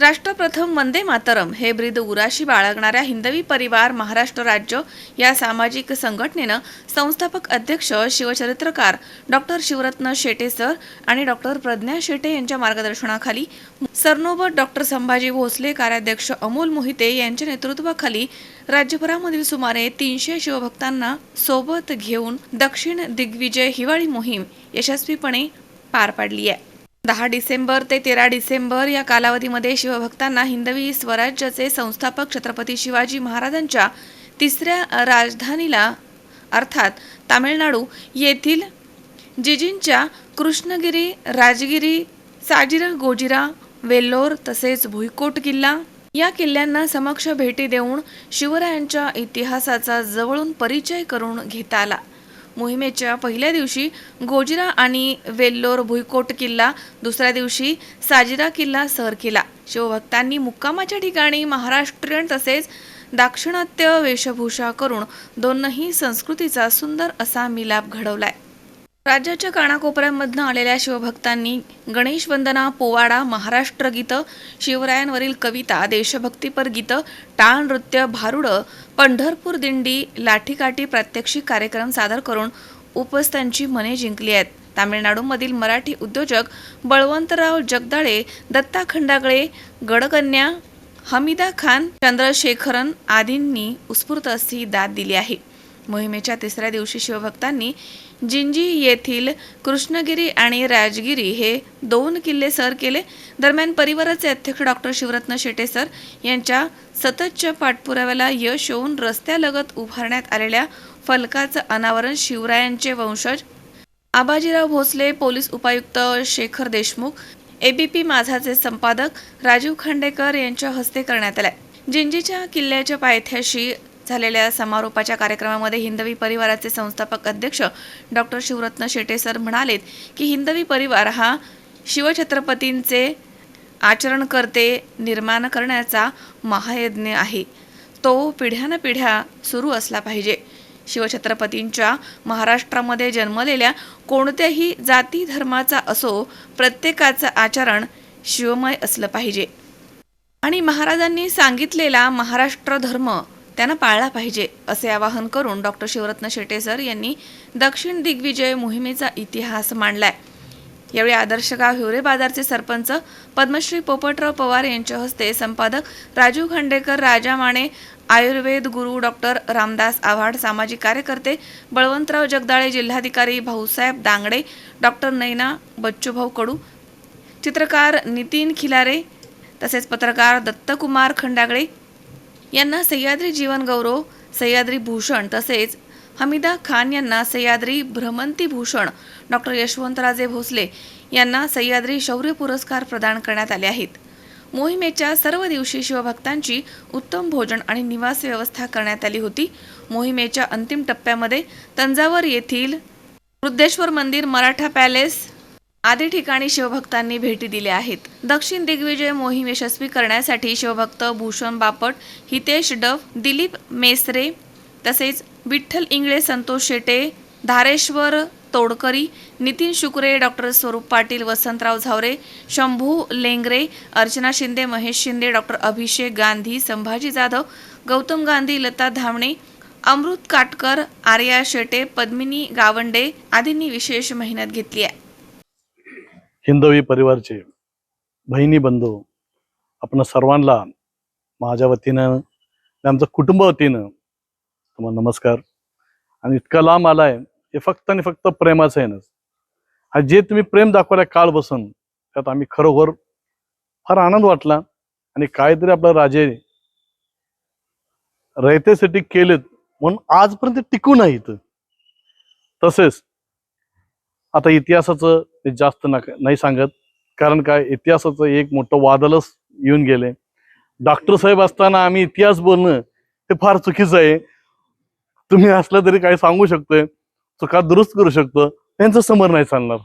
राष्ट्रप्रथम वंदे मातरम हे ब्रीद उराशी बाळगणाऱ्या हिंदवी परिवार महाराष्ट्र राज्य या सामाजिक संघटनेनं संस्थापक अध्यक्ष शिवचरित्रकार डॉक्टर शिवरत्न शेटे सर आणि डॉक्टर प्रज्ञा शेटे यांच्या मार्गदर्शनाखाली सरनोबत डॉक्टर संभाजी भोसले कार्याध्यक्ष अमोल मोहिते यांच्या नेतृत्वाखाली राज्यभरामधील सुमारे तीनशे शिवभक्तांना सोबत घेऊन दक्षिण दिग्विजय हिवाळी मोहीम यशस्वीपणे पार पाडली आहे. दहा डिसेंबर ते तेरा डिसेंबर या कालावधीमध्ये शिवभक्तांना हिंदवी स्वराज्याचे संस्थापक छत्रपती शिवाजी महाराजांच्या तिसऱ्या राजधानीला अर्थात तामिळनाडू येथील जिजींच्या कृष्णगिरी राजगिरी साजिरा गोजिरा वेल्लोर तसेच भुईकोट किल्ला या किल्ल्यांना समक्ष भेटी देऊन शिवरायांच्या इतिहासाचा जवळून परिचय करून घेता आला. मोहिमेच्या पहिल्या दिवशी गोजिरा आणि वेल्लोर भुईकोट किल्ला दुसऱ्या दिवशी साजिरा किल्ला सर केला. शिवभक्तांनी मुक्कामाच्या ठिकाणी महाराष्ट्रीयन तसेच दाक्षिणात्य वेशभूषा करून दोनही संस्कृतीचा सुंदर असा मिलाप घडवलाय. राज्याच्या कानाकोपऱ्यांमधनं आलेल्या शिवभक्तांनी गणेश वंदना पोवाडा महाराष्ट्र गीतं शिवरायांवरील कविता देशभक्तीपर गीतं टाळ नृत्य भारुडं पंढरपूर दिंडी लाठीकाठी प्रात्यक्षिक कार्यक्रम सादर करून उपस्थांची मने जिंकली आहेत. तामिळनाडूमधील मराठी उद्योजक बळवंतराव जगदाळे दत्ता खंडागळे गडकन्या हमीदा खान चंद्रशेखरन आदींनी उत्स्फूर्त अशी दाद दिली आहे. मोहिमेच्या तिसऱ्या दिवशी शिवभक्तांनी जिंजी येथील कृष्णगिरी आणि राजगिरी हे दोन किल्ले सर केले. दरम्यान परिवाराचे अध्यक्ष डॉक्टर शिवरत्न शेटे सर यांच्या सततच्या पाठपुराव्याला यश येऊन रस्त्यालगत उभारण्यात आलेल्या फलकाचं अनावरण शिवरायांचे वंशज आबाजीराव भोसले पोलीस उपायुक्त शेखर देशमुख एबीपी माझाचे संपादक राजीव खांडेकर यांच्या हस्ते करण्यात आलाय. जिंजीच्या किल्ल्याच्या पायथ्याशी झालेल्या समारोपाच्या कार्यक्रमामध्ये हिंदवी परिवाराचे संस्थापक अध्यक्ष डॉक्टर शिवरत्न शेटे सर म्हणालेत की हिंदवी परिवार हा शिवछत्रपतींचे आचरण करते निर्माण करण्याचा महायज्ञ आहे. तो पिढ्यानपिढ्या सुरू असला पाहिजे. शिवछत्रपतींच्या महाराष्ट्रामध्ये जन्मलेल्या कोणत्याही जाती धर्माचा असो प्रत्येकाचं आचरण शिवमय असलं पाहिजे. आणि महाराजांनी सांगितलेला महाराष्ट्र धर्म त्यांना पाळला पाहिजे असे आवाहन करून डॉक्टर शिवरत्न शेटे सर यांनी दक्षिण दिग्विजय मोहिमेचा इतिहास मांडलाय. यावेळी आदर्श गाव हिवरे बाजारचे सरपंच पद्मश्री पोपटराव पवार यांच्या हस्ते संपादक राजीव खांडेकर राजा माने आयुर्वेद गुरु डॉक्टर रामदास आव्हाड सामाजिक कार्यकर्ते बळवंतराव जगदाळे जिल्हाधिकारी भाऊसाहेब दांगडे डॉक्टर नैना बच्चूभाऊ कडू चित्रकार नितीन खिलारे तसेच पत्रकार दत्तकुमार खंडागळे यांना सह्याद्री जीवनगौरव सह्याद्री भूषण तसेच हमीदा खान यांना सह्याद्री भ्रमंती भूषण डॉक्टर यशवंतराजे भोसले यांना सह्याद्री शौर्य पुरस्कार प्रदान करण्यात आले आहेत. मोहिमेच्या सर्व दिवशी शिवभक्तांची उत्तम भोजन आणि निवास व्यवस्था करण्यात आली होती. मोहिमेच्या अंतिम टप्प्यामध्ये तंजावर येथील वृद्धेश्वर मंदिर मराठा पॅलेस आदी ठिकाणी शिवभक्तांनी भेटी दिल्या आहेत. दक्षिण दिग्विजय मोहीम यशस्वी करण्यासाठी शिवभक्त भूषण बापट हितेश डव दिलीप मेसरे तसेच विठ्ठल इंगळे संतोष शेटे धारेश्वर तोडकरी नितीन शुक्रे डॉक्टर स्वरूप पाटील वसंतराव झावरे शंभू लेंगरे अर्चना शिंदे महेश शिंदे डॉक्टर अभिषेक गांधी संभाजी जाधव गौतम गांधी लता धामणे अमृत काटकर आर्या शेटे पद्मिनी गावंडे आदींनी विशेष मेहनत घेतली आहे. हिंदवी परिवारचे बहिणी बंधू आपण सर्वांना माझ्या वतीनं आमचं आमच्या कुटुंब वतीनं तुम्हाला नमस्कार. आणि इतका लांब आलाय हे फक्त आणि फक्त प्रेमाचं आहे ना. आणि जे तुम्ही प्रेम दाखवलाय काळ बसून त्यात आम्ही खरोखर फार आनंद वाटला. आणि काहीतरी आपलं राजे रयतेसाठी केलेत म्हणून आजपर्यंत टिकून आहे इथं. तसेच आता इतिहासाचं ते जास्त नाही सांगत. कारण काय? इतिहासाचं एक मोठं वादलच येऊन गेले. डॉक्टर साहेब असताना आम्ही इतिहास बोलणं ते फार चुकीचं आहे. तुम्ही असलं तरी काही सांगू शकतोय. चुका दुरुस्त करू शकतो. त्यांचं समोर नाही चालणार.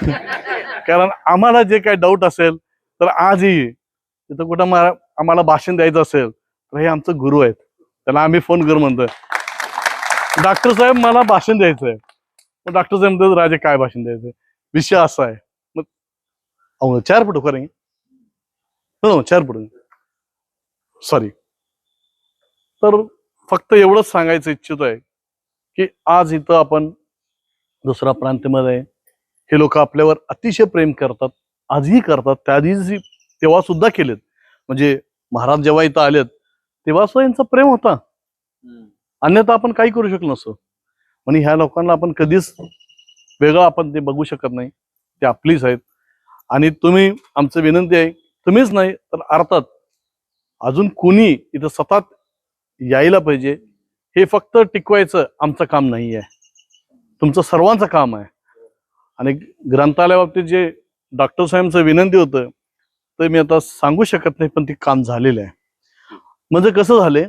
कारण आम्हाला जे काही डाऊट असेल तर आजही तिथं कुठं आम्हाला भाषण द्यायचं असेल तर हे आमचं गुरु आहेत. त्याला आम्ही फोन करू म्हणतोय. डॉक्टर साहेब मला भाषण द्यायचं आहे मग डॉक्टर म्हणतात राजे काय भाषण द्यायचं? विषय असा आहे. मग अहो चार फुट करेंगे हो चार पुढे सॉरी तर फक्त एवढंच सांगायचं इच्छितो आहे की आज इथं आपण दुसऱ्या प्रांतामध्ये. हे लोक आपल्यावर अतिशय प्रेम करतात आजही करतात. त्या दिवशी तेव्हा सुद्धा केलेत. म्हणजे महाराज जेव्हा इथं आलेत तेव्हा सुद्धा यांचं प्रेम होता. अन्यथा आपण काही करू शकलो नसतो. आणि ह्या लोकांना आपण कधीच वेगळं आपण ते बघू शकत नाही. ते आपलीच आहेत. आणि तुम्ही आमचं विनंती आहे तुम्हीच नाही तर अर्थात अजून कोणी इथं सतत यायला पाहिजे हे फक्त टिकवायचं आमचं काम नाही आहे तुमचं सर्वांचं काम आहे. आणि ग्रंथालयाबाबतीत जे डॉक्टर साहेबांचं विनंती होतं ते मी आता सांगू शकत नाही पण ते काम झालेलं आहे. म्हणजे कसं झालंय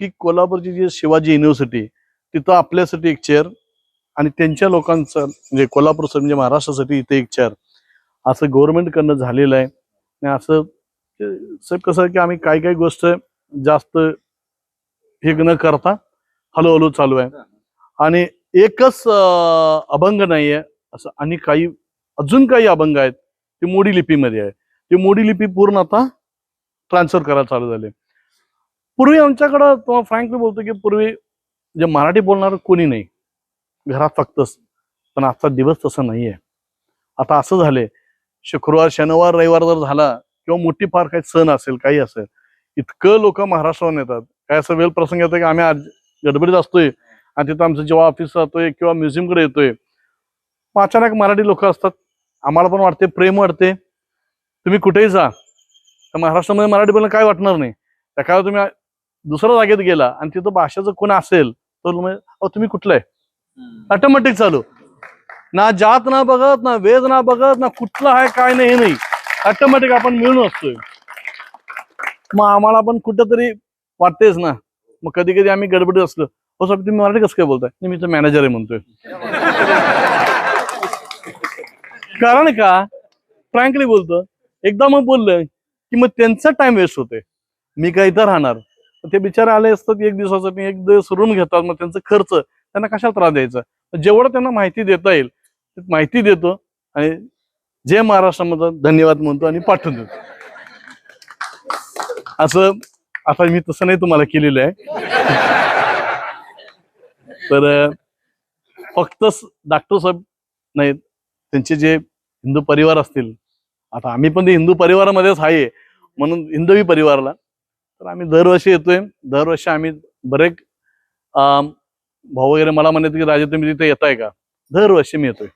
की कोल्हापूरची जी शिवाजी युनिव्हर्सिटी तिथं आपल्यासाठी एक चेअर आणि त्यांच्या लोकांचं म्हणजे कोल्हापूर म्हणजे महाराष्ट्रासाठी इथे एक चेअर असं गव्हर्नमेंटकडनं झालेलं आहे. आणि असं सर साहेब कसं आहे की आम्ही काही काही गोष्ट जास्त हे न करता हळूहळू चालू आहे. आणि एकच अभंग नाही आहे असं आणि काही अजून काही अभंग आहेत ते मोडी लिपीमध्ये आहे. ते मोडी लिपी पूर्ण आता ट्रान्सफर करायला चालू झाले. पूर्वी आमच्याकडं तुम्हाला फ्रँकली बोलतो की पूर्वी जे मराठी बोलणार कोणी नाही. घरात फक्तच पण आजचा दिवस तसं नाहीये. आता असं झालंय शुक्रवार शनिवार रविवार जर झाला किंवा मोठी फार काही सण असेल काही असेल इतकं लोक महाराष्ट्रावर येतात काय असं वेळ प्रसंग येतो की आम्ही आज गडबडीत असतोय आणि तिथं आमचं जेव्हा ऑफिस राहतोय किंवा म्युझियमकडे येतोय. मग अचानक मराठी लोक असतात. आम्हाला पण वाटते प्रेम वाटते. तुम्ही कुठेही जा. तर महाराष्ट्रामध्ये मराठी बोलणं काय वाटणार नाही. त्या तुम्ही दुसऱ्या जागेत गेला आणि तिथं भाषेचं कोण असेल तुम्ही अहो, तुम्ही कुठलं आहे ऑटोमॅटिक चालू. ना जात ना बघत ना वेद ना बघत ना कुठलं आहे काय नाही हे नाही. ऑटोमॅटिक आपण मिळून असतोय. मग आम्हाला पण कुठंतरी वाटतेच ना. मग कधी कधी आम्ही गडबडीत असलो. हो साहेब तुम्ही मराठी कसं काय बोलताय? मी तर मॅनेजर आहे म्हणतोय. कारण का? फ्रँकली बोलतो एकदा मग बोललं की मग त्यांचा टाइम वेस्ट होते मी काय इथं राहणार? ते बिचारे आले असतात एक दिवसाचं एक दिवस रूम घेतात मग त्यांचा खर्च त्यांना कशाला त्रास द्यायचा? जेवढं त्यांना माहिती देता येईल माहिती देतो आणि जय महाराष्ट्रामध्ये धन्यवाद म्हणतो आणि पाठवून देतो. असं आता मी तसं नाही तुम्हाला केलेलं आहे. तर फक्त डॉक्टर साहेब नाहीत त्यांचे जे हिंदू परिवार असतील आता आम्ही पण ते हिंदू परिवारामध्येच आहे म्हणून हिंदवी परिवाराला तर आम्ही दरवर्षी येतोय. दरवर्षी आम्ही बरेच भाऊ वगैरे मला म्हणत की राजा तुम्ही तिथे येताय का? दरवर्षी मी येतोय.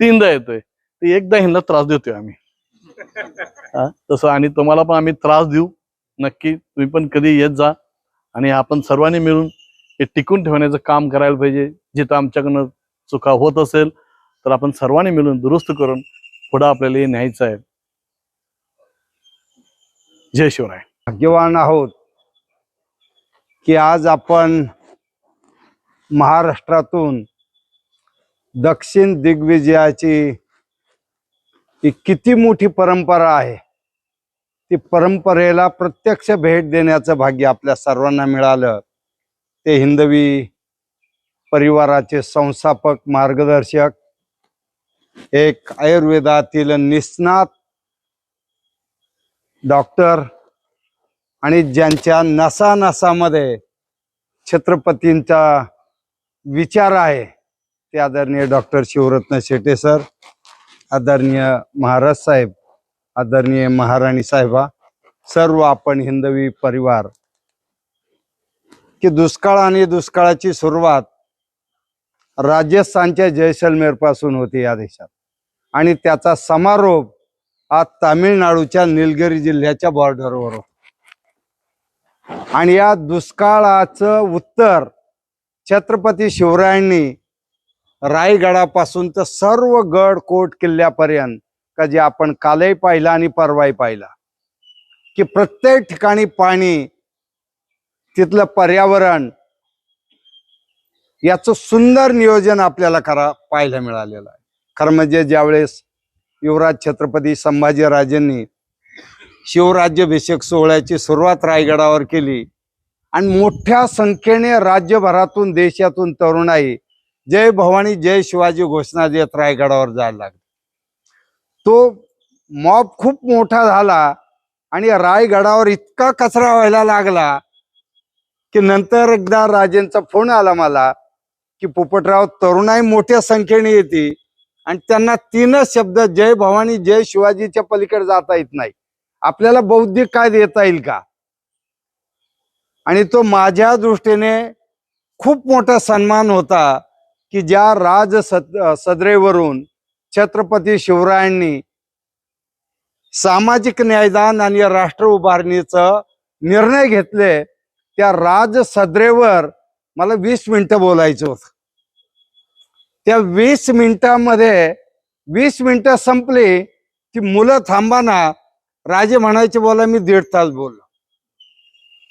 तीनदा येतोय. ते एकदा हिंदा त्रास देतोय आम्ही. तसं आणि तुम्हाला पण आम्ही त्रास देऊ. नक्की तुम्ही पण कधी येत जा. आणि आपण सर्वांनी मिळून हे टिकून ठेवण्याचं काम करायला पाहिजे. जिथं आमच्याकडनं चुका होत असेल तर आपण सर्वांनी मिळून दुरुस्त करून पुढं आपल्याला हे न्यायचं आहे. जय शिवराय. भाग्यवान आहोत की आज आपण महाराष्ट्रातून दक्षिण दिग्विजयाची ही किती मोठी परंपरा आहे ती परंपरेला प्रत्यक्ष भेट देण्याचं भाग्य आपल्या सर्वांना मिळालं. ते हिंदवी परिवाराचे संस्थापक मार्गदर्शक एक आयुर्वेदातील निष्णात डॉक्टर आणि ज्यांच्या नसानसामध्ये छत्रपतींचा विचार आहे ते आदरणीय डॉक्टर शिवरत्न शेटे सर आदरणीय महाराज साहेब आदरणीय महाराणी साहेबा सर्व आपण हिंदवी परिवार. की दुष्काळ आणि दुष्काळाची सुरुवात राजस्थानच्या जैसलमेरपासून होती या देशात. आणि त्याचा समारोप आज तामिळनाडूच्या निलगिरी जिल्ह्याच्या बॉर्डरवर होता. आणि या दुष्काळाचं उत्तर छत्रपती शिवरायांनी रायगडापासून तर सर्व गड कोट किल्ल्यापर्यंत का जे आपण कालही पाहिला आणि परवाही पाहिला की प्रत्येक ठिकाणी पाणी तिथलं पर्यावरण याचं सुंदर नियोजन आपल्याला करा पाहायला मिळालेलं आहे. खरं म्हणजे ज्यावेळेस युवराज छत्रपती संभाजीराजेंनी शिवराज्याभिषेक सोहळ्याची सुरुवात रायगडावर केली. आणि मोठ्या संख्येने राज्यभरातून देशातून तरुणाई जय भवानी जय शिवाजी घोषणा देत रायगडावर जायला लागले. तो मॉब खूप मोठा झाला आणि रायगडावर इतका कचरा व्हायला लागला की नंतर एकदा राजेंचा फोन आला मला की पोपटराव तरुणाई मोठ्या संख्येने येते आणि त्यांना तीनच शब्द जय भवानी जय शिवाजीच्या पलीकडे जाता येत नाही. आपल्याला बौद्धिक काय देता येईल का? आणि तो माझ्या दृष्टीने खूप मोठा सन्मान होता की ज्या राज सद सदरेवरून छत्रपती शिवरायांनी सामाजिक न्यायदान आणि राष्ट्र उभारणीचं निर्णय घेतले त्या राज सदरेवर मला वीस मिनिटं बोलायचं होतं. त्या वीस मिनिटामध्ये वीस मिनिटं संपली की मुलं थांबाना राजे म्हणायचे बोला मी दीड तास बोललो.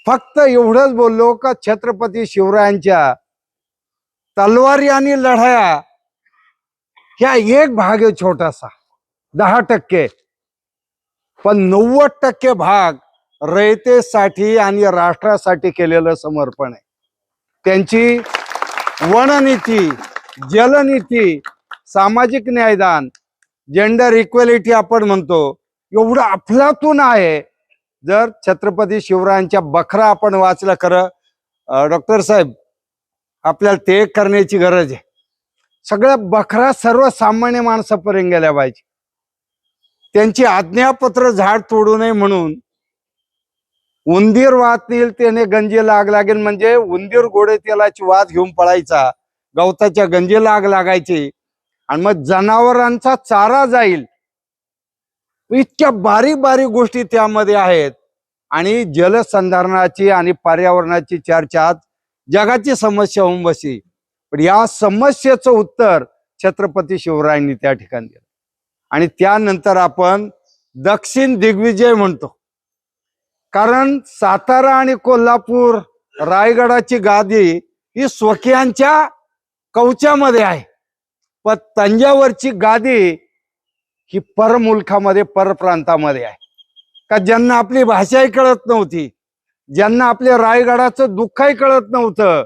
फक्त एवढंच बोललो का छत्रपती शिवरायांच्या तलवारी आणि लढाया ह्या एक भाग आहे छोटासा दहा टक्के. पण नव्वद टक्के भाग रयतेसाठी आणि राष्ट्रासाठी केलेलं समर्पण आहे. त्यांची वननीती जलनीती सामाजिक न्यायदान जेंडर इक्वेलिटी आपण म्हणतो एवढं अफलातून आहे. जर छत्रपती शिवरायांच्या बखरा आपण वाचला खरं डॉक्टर साहेब आपल्याला ते करण्याची गरज आहे. सगळ्या बखरा सर्वसामान्य माणसापर्यंत गेल्या पाहिजे. त्यांची आज्ञापत्र झाड तोडू नये म्हणून उंदीर वाहतील त्याने गंजी लाग लागेल म्हणजे उंदीर गोडे तेलाची वाद घेऊन पळायचा गवताच्या गंजी लाग लागायची. आणि मग जनावरांचा चारा जाईल. इतक्या बारीक बारीक गोष्टी त्यामध्ये आहेत. आणि जलसंधारणाची आणि पर्यावरणाची चर्चा जगाची समस्या होऊन बसली. पण या समस्येचं उत्तर छत्रपती शिवरायांनी त्या ठिकाणी दिलं. आणि त्यानंतर आपण दक्षिण दिग्विजय म्हणतो. कारण सातारा आणि कोल्हापूर रायगडाची गादी ही स्वकीयांच्या कवचामध्ये आहे. पण तंजावरची गादी ही परमुलखामध्ये परप्रांतामध्ये आहे. का ज्यांना आपली भाषाही कळत नव्हती ज्यांना आपल्या रायगडाचं दुःखही कळत नव्हतं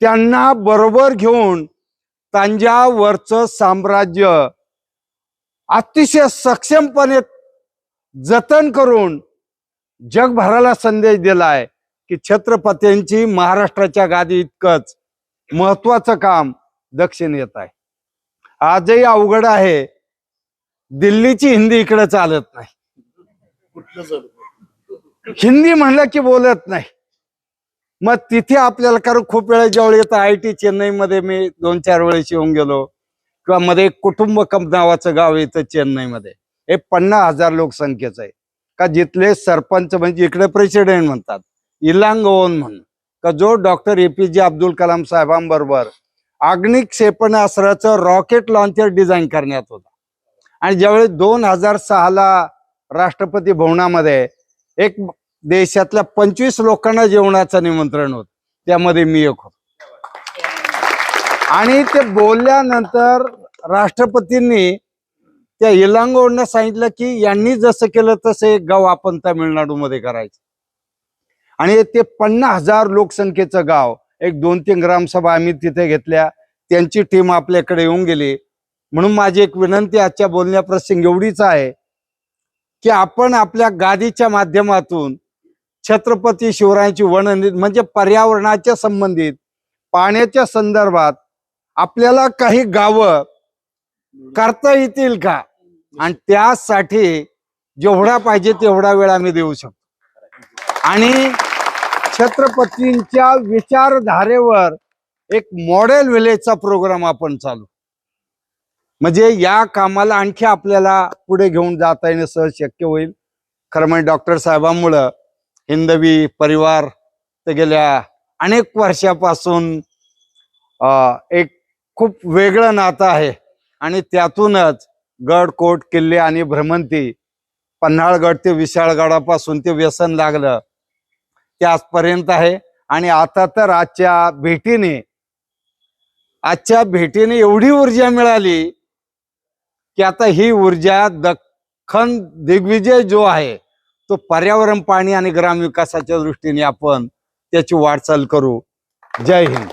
त्यांना बरोबर घेऊन तांजावरचं साम्राज्य अतिशय सक्षमपणे जतन करून जगभराला संदेश दिलाय की छत्रपतींची महाराष्ट्राच्या गादी इतकंच महत्वाचं काम दक्षिण येत आहे. आजही अवघड आहे. दिल्लीची हिंदी इकडे चालत नाही. हिंदी म्हणलं की बोलत नाही. मग तिथे आपल्याला कारण खूप वेळा ज्यावेळी येतं आय टी चेन्नईमध्ये मी दोन चार वेळेस येऊन गेलो. किंवा मध्ये कुटुंब कुटुंबकम नावाचं गाव येतं चेन्नईमध्ये. हे पन्नास हजार लोकसंख्येचं आहे. का जिथले सरपंच म्हणजे इकडे प्रेसिडेंट म्हणतात. इलांगोन म्हणून. का जो doctor A P J Abdul Kalam साहेबांबरोबर आग्निक क्षेपणास्त्राचं रॉकेट लॉन्चर डिझाईन करण्यात होता. आणि ज्यावेळी दोन हजार सहाला राष्ट्रपती भवनामध्ये एक देशातल्या पंचवीस लोकांना जेवणाचं निमंत्रण होत त्यामध्ये मी एक होतो. आणि ते बोलल्यानंतर राष्ट्रपतींनी त्या इलांगोडनं सांगितलं की यांनी जसं केलं तसं एक गाव आपण तामिळनाडूमध्ये करायचं. आणि ते पन्नास हजार लोकसंख्येचं गाव एक दोन तीन ग्रामसभा आम्ही तिथे घेतल्या त्यांची टीम आपल्याकडे येऊन गेली. म्हणून माझी एक विनंती आजच्या बोलण्या प्रसंग एवढीच आहे की आपण आपल्या गादीच्या माध्यमातून छत्रपती शिवरायांची वर्णन म्हणजे पर्यावरणाच्या संबंधित पाण्याच्या संदर्भात आपल्याला काही गावं करता येतील का? आणि त्यासाठी जेवढा पाहिजे तेवढा वेळ आम्ही देऊ शकतो. आणि छत्रपतींच्या विचारधारेवर एक मॉडेल विलेजचा प्रोग्राम आपण चालू म्हणजे या कामाला आणखी आपल्याला पुढे घेऊन जाता येणं सहज शक्य होईल. खरं म्हणजे डॉक्टर साहेबांमुळं हिंदवी परिवार ते गेल्या अनेक वर्षापासून एक खूप वेगळं नातं आहे. आणि त्यातूनच गड कोट किल्ले आणि भ्रमंती पन्हाळगड ते विशाळगडापासून ते व्यसन लागलं. ते आजपर्यंत आहे. आणि आता तर आजच्या भेटीने आजच्या भेटीने एवढी ऊर्जा मिळाली की आता ही ऊर्जा दख्खन दिग्विजय जो आहे तो पर्यावरण पाणी आणि ग्रामविकासाच्या दृष्टीने आपण त्याची वाटचाल करू. जय हिंद.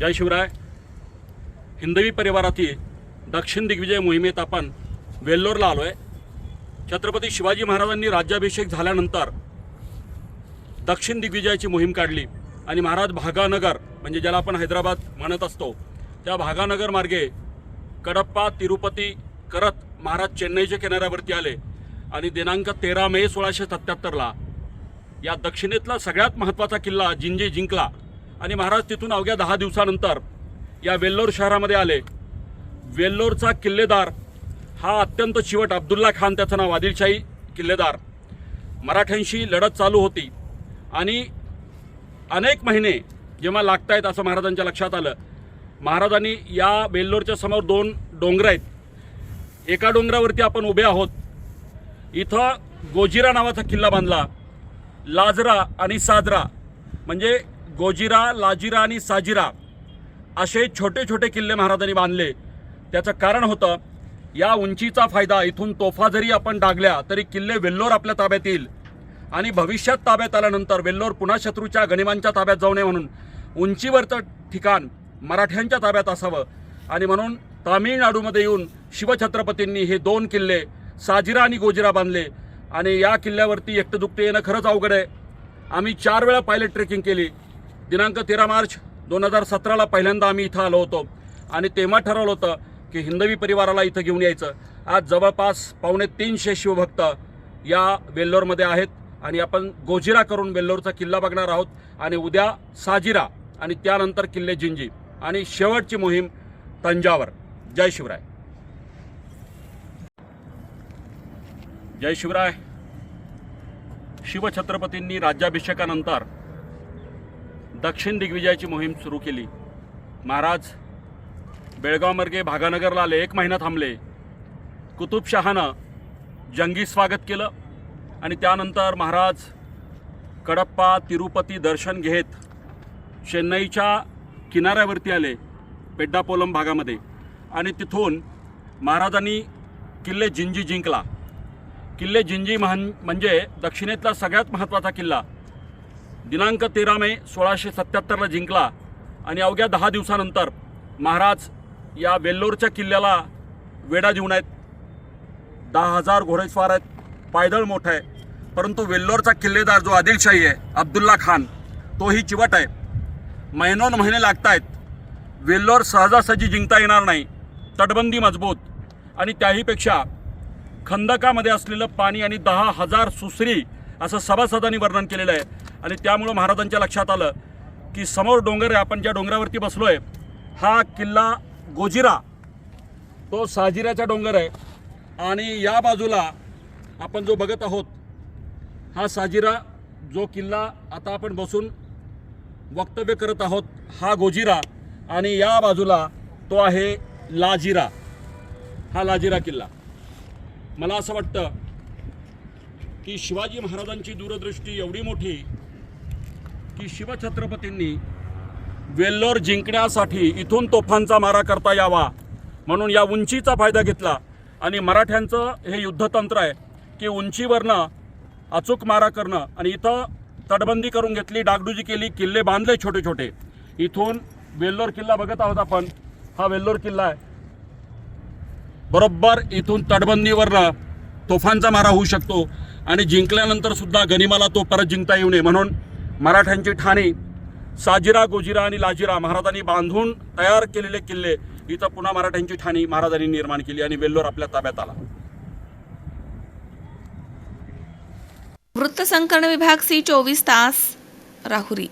जय शिवराय. हिंदवी परिवारातील दक्षिण दिग्विजय मोहिमेत आपण वेल्लोरला आलो आहे छत्रपती शिवाजी महाराजांनी राज्याभिषेक झाल्यानंतर दक्षिण दिग्विजयाची मोहीम काढली आणि महाराज भागानगर म्हणजे ज्याला आपण हैदराबाद म्हणत असतो त्या भागानगर मार्गे कडप्पा तिरुपती करत महाराज चेन्नईच्या किनाऱ्यावरती आले आणि दिनांक तेरा मे सोळाशे सत्याहत्तरला या दक्षिणेतला सगळ्यात महत्त्वाचा किल्ला जिंजे जिंकला आणि महाराज तिथून अवघ्या दहा दिवसानंतर या वेल्लोर शहरामध्ये आले. वेल्लोरचा किल्लेदार हा अत्यंत चिवट अब्दुल्ला खान त्याचं नाव आदिलशाही किल्लेदार. मराठ्यांशी लढत चालू होती आणि अनेक महिने जेव्हा लागतायत असं महाराजांच्या लक्षात आलं महाराजांनी या वेल्लोरच्या समोर दोन डोंगर आहेत. एका डोंगरावरती आपण उभे आहोत. इथं गोजिरा नावाचा किल्ला बांधला. लाजरा आणि साजरा म्हणजे गोजिरा लाजिरा आणि साजिरा असे छोटे छोटे किल्ले महाराजांनी बांधले. त्याचं कारण होतं या उंचीचा फायदा इथून तोफा जरी आपण डागल्या तरी किल्ले वेल्लोर आपल्या ताब्यात येईल. आणि भविष्यात ताब्यात आल्यानंतर वेल्लोर पुन्हा शत्रूच्या गणिमांच्या ताब्यात जाऊ नये म्हणून उंचीवरचं ठिकाण मराठ्यांच्या ताब्यात असावं. आणि म्हणून तामिळनाडूमध्ये येऊन शिवछत्रपतींनी हे दोन किल्ले साजिरा आणि गोजिरा बांधले. आणि या किल्ल्यावरती एकटं दुखतं येणं खरंच अवघड आहे. आम्ही चार वेळा पायलट ट्रेकिंग केली. दिनांक तेरा मार्च दोन हजार सतराला पहिल्यांदा आम्ही इथं आलो होतो. आणि तेव्हा ठरवलं होतं की हिंदवी परिवाराला इथं घेऊन यायचं. आज जवळपास पावणे तीनशे शिवभक्त या वेल्लोरमध्ये आहेत. आणि आपण गोजिरा करून वेल्लोरचा किल्ला बघणार आहोत. आणि उद्या साजिरा आणि त्यानंतर किल्ले जिंजी. आणि शेवटची मोहीम तंजावर. जय शिवराय. जय शिवराय. शिवछत्रपतींनी राज्याभिषेकानंतर दक्षिण दिग्विजयाची मोहीम सुरू केली. महाराज बेळगावमार्गे भागानगरला आले एक महिना थांबले. कुतुबशहानं जंगी स्वागत केलं आणि त्यानंतर महाराज कडप्पा तिरुपती दर्शन घेत चेन्नईच्या किनाऱ्यावरती आले पेड्डापोलम भागामध्ये. आणि तिथून महाराजांनी किल्ले जिंजी जिंकला. किल्ले जिंजी म्हण म्हणजे दक्षिणेतला सगळ्यात महत्त्वाचा किल्ला. दिनांक तेरा मे सोळाशे सत्याहत्तरला जिंकला आणि अवघ्या दहा दिवसानंतर महाराज या वेल्लोरच्या किल्ल्याला वेढा देऊन आहेत. दहा हजार घोडेस्वार आहेत. पायदळ मोठं आहे. परंतु वेल्लोरचा किल्लेदार जो आदिलशाही आहे अब्दुल्ला खान तोही चिवट आहे. महिनोन महिने लागत आहेत वेल्लोर सहजासहजी जिंकता येणार नाही. तटबंदी मजबूत. आणि त्याहीपेक्षा खंदकामध्ये असलेलं पाणी आणि दहा हजार सुसरी असं सभासदांनी वर्णन केलेलं आहे आणि त्यामुळं महाराजांच्या लक्षात आलं की समोर डोंगर आहे. आपण ज्या डोंगरावरती बसलो आहे हा किल्ला गोजिरा. तो साजिऱ्याचा डोंगर आहे. आणि या बाजूला आपण जो बघत आहोत हा साजिरा जो किल्ला आता आपण बसून वक्तव्य करत आहोत हा गोजिरा आणि या बाजूला तो आहे लाजिरा. हा लाजिरा किल्ला. मला असं वाटतं की शिवाजी महाराजांची दूरदृष्टी एवढी मोठी की शिवछत्रपतींनी वेल्लोर जिंकण्यासाठी इथून तोफांचा मारा करता यावा म्हणून या उंचीचा फायदा घेतला. आणि मराठ्यांचं हे युद्धतंत्र आहे की उंचीवरनं अचूक मारा करणं. आणि इथं तटबंदी करून घेतली डागडुजी केली किल्ले बांधले छोटे छोटे. इथून वेल्लोर किल्ला बघत आहोत आपण. हा वेल्लोर किल्ला आहे. बरोबर इथून तटबंदीवरनं तोफांचा मारा होऊ शकतो आणि जिंकल्यानंतर सुद्धा गनिमाला तो परत जिंकता येऊ नये म्हणून मराठ्यांची ठाणी साजिरा गोजिरा आणि लाजिरा महाराजांनी बांधून तयार केलेले किल्ले. इथं पुन्हा मराठ्यांची ठाणी महाराजांनी निर्माण केली आणि वेल्लोर आपल्या ताब्यात आला. वृत्तसंकलन विभाग सी चोवीस तास राहुरी.